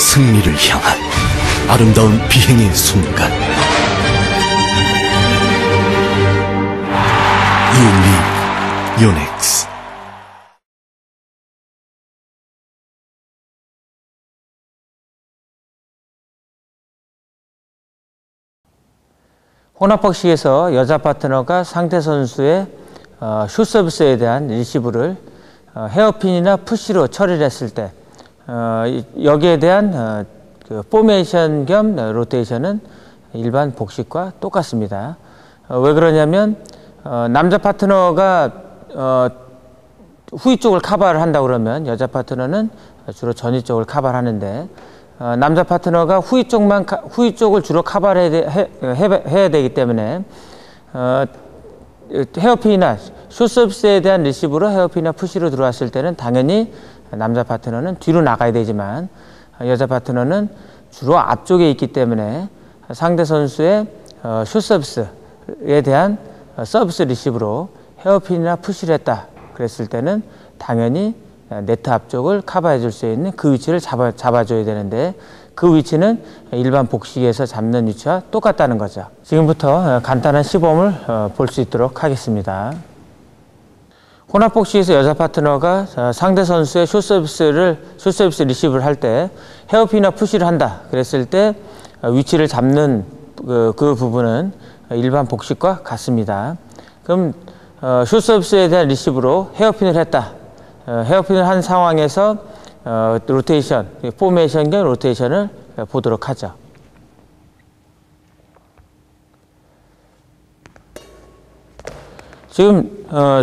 승리를 향한 아름다운 비행의 순간. 유리 요넥스. 혼합복식에서 여자 파트너가 상대 선수의 어, 슛 서비스에 대한 리시브를 어, 헤어핀이나 푸시로 처리를 했을 때 여기에 대한 어, 그 포메이션 겸 로테이션은 일반 복식과 똑같습니다. 어, 왜 그러냐면 어, 남자 파트너가 어, 후위 쪽을 커버를 한다 그러면 여자 파트너는 주로 전위 쪽을 커버를 하는데 어, 남자 파트너가 후위 쪽만 카- 후위 쪽을 주로 커버를 해야, 되기 때문에 어, 헤어핀이나 숏 서비스에 대한 리시브로 헤어핀이나 푸시로 들어왔을 때는 당연히 남자 파트너는 뒤로 나가야 되지만 여자 파트너는 주로 앞쪽에 있기 때문에 상대 선수의 어, 숏 서비스에 대한 어, 서비스 리시브로 헤어핀이나 푸시를 했다 그랬을 때는 당연히 네트 앞쪽을 커버해 줄 수 있는 그 위치를 잡아, 잡아줘야 되는데 그 위치는 일반 복식에서 잡는 위치와 똑같다는 거죠. 지금부터 어, 간단한 시범을 어, 볼수 있도록 하겠습니다. 혼합 복식에서 여자 파트너가 어, 상대 선수의 숏 서비스를 숏 서비스 리시브를 할 때 헤어핀이나 푸시를 한다 그랬을 때 어, 위치를 잡는 그, 그 부분은 일반 복식과 같습니다. 그럼 어, 숏 서비스에 대한 리시브로 헤어핀을 했다. 어, 헤어핀을 한 상황에서 어, 로테이션, 포메이션 겸 로테이션을 어, 보도록 하죠. 지금 어,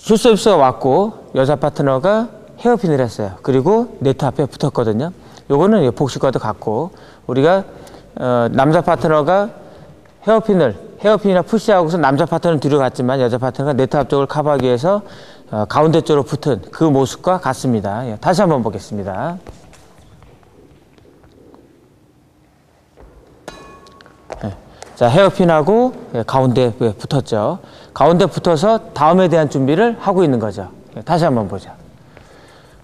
슛 서비스가 왔고 여자 파트너가 헤어핀을 했어요. 그리고 네트 앞에 붙었거든요. 요거는 복식과도 같고 우리가 어, 남자 파트너가 헤어핀을 헤어핀이나 푸시하고서 남자 파트너는 뒤로 갔지만 여자 파트너가 네트 앞쪽을 커버하기 위해서 어, 가운데 쪽으로 붙은 그 모습과 같습니다. 예, 다시 한번 보겠습니다. 예, 자 헤어핀하고 예, 가운데 에 붙었죠. 가운데 붙어서 다음에 대한 준비를 하고 있는 거죠. 예, 다시 한번 보자.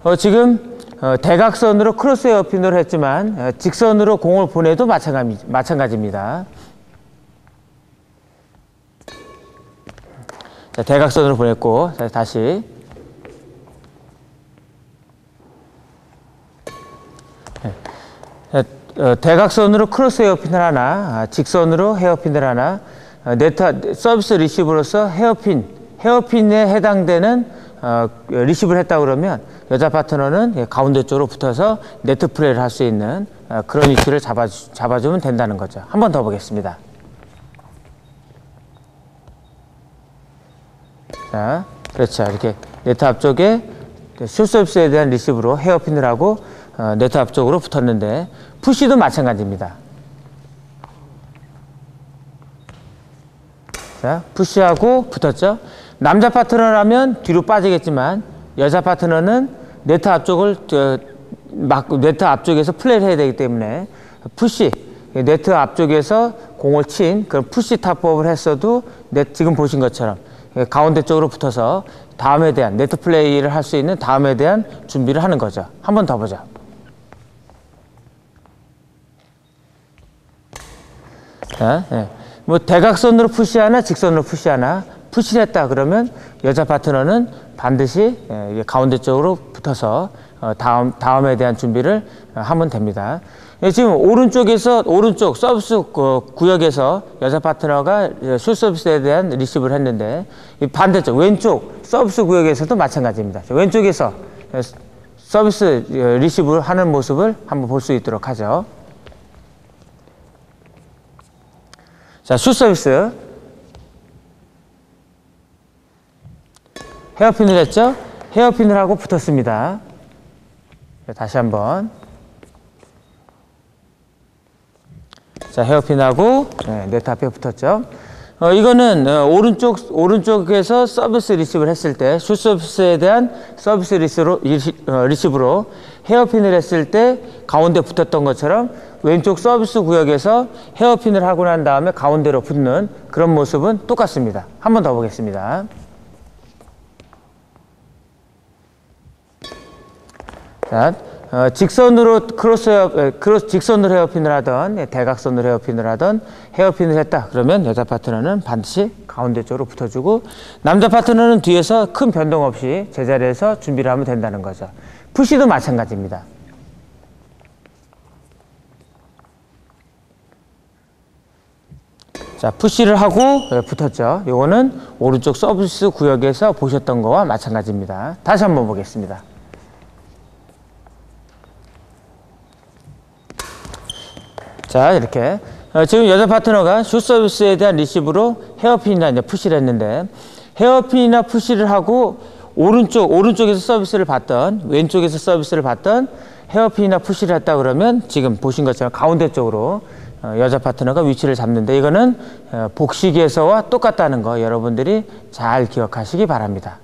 어, 지금 어, 대각선으로 크로스 헤어핀으로 했지만 어, 직선으로 공을 보내도 마찬가지, 마찬가지입니다. 자, 대각선으로 보냈고 자, 다시 대각선으로 크로스 헤어핀을 하나 아, 직선으로 헤어핀을 하나 어, 네트 서비스 리시브로서 헤어핀 헤어핀에 해당되는 어, 리시브를 했다 그러면 여자 파트너는 예, 가운데 쪽으로 붙어서 네트 플레이를 할 수 있는 어, 그런 위치를 잡아 잡아주면 된다는 거죠. 한 번 더 보겠습니다. 자, 그렇죠. 이렇게 네트 앞쪽에 슛 서비스에 대한 리시브로 헤어핀을 하고 어, 네트 앞쪽으로 붙었는데 푸시도 마찬가지입니다. 자, 푸시하고 붙었죠. 남자 파트너라면 뒤로 빠지겠지만 여자 파트너는 네트 앞쪽을 저, 막 네트 앞쪽에서 플레이를 해야 되기 때문에 푸시 네트 앞쪽에서 공을 친 그런 푸시 탑법을 했어도 네, 지금 보신 것처럼 가운데 쪽으로 붙어서 다음에 대한 네트 플레이를 할 수 있는 다음에 대한 준비를 하는 거죠. 한 번 더 보자. 자, 예. 뭐 대각선으로 푸시하나 직선으로 푸시하나 푸시를 했다 그러면 여자 파트너는 반드시 예, 가운데 쪽으로 붙어서 어, 다음 다음에 대한 준비를 어, 하면 됩니다. 예, 지금 오른쪽에서 오른쪽 서비스 그 구역에서 여자 파트너가 예, 슛 서비스에 대한 리시브를 했는데 이 반대쪽 왼쪽 서비스 구역에서도 마찬가지입니다. 왼쪽에서 예, 서비스 예, 리시브를 하는 모습을 한번 볼 수 있도록 하죠. 자, 슛 서비스. 헤어핀을 했죠? 헤어핀을 하고 붙었습니다. 자, 다시 한번. 자, 헤어핀하고 네, 네트 앞에 붙었죠. 어, 이거는 어, 오른쪽 오른쪽에서 서비스 리시브를 했을 때 슛 서비스에 대한 서비스 리시로, 리시, 어, 리시브로 헤어핀을 했을 때 가운데 붙었던 것처럼 왼쪽 서비스 구역에서 헤어핀을 하고 난 다음에 가운데로 붙는 그런 모습은 똑같습니다. 한 번 더 보겠습니다. 자, 어, 직선으로 크로스 헤어, 에, 크로스 직선으로 헤어핀을 하던 예, 대각선으로 헤어핀을 하던 헤어핀을 했다. 그러면 여자 파트너는 반드시 가운데 쪽으로 붙어주고 남자 파트너는 뒤에서 큰 변동 없이 제자리에서 준비를 하면 된다는 거죠. 푸시도 마찬가지입니다. 자, 푸시를 하고 예, 붙었죠. 요거는 오른쪽 서비스 구역에서 보셨던 거와 마찬가지입니다. 다시 한번 보겠습니다. 자, 이렇게. 어, 지금 여자 파트너가 슛 서비스에 대한 리시브로 헤어핀이나 이제 푸시를 했는데, 헤어핀이나 푸시를 하고, 오른쪽, 오른쪽에서 서비스를 받던, 왼쪽에서 서비스를 받던 헤어핀이나 푸시를 했다 그러면 지금 보신 것처럼 가운데 쪽으로 어, 여자 파트너가 위치를 잡는데 이거는 어, 복식에서와 똑같다는 거 여러분들이 잘 기억하시기 바랍니다.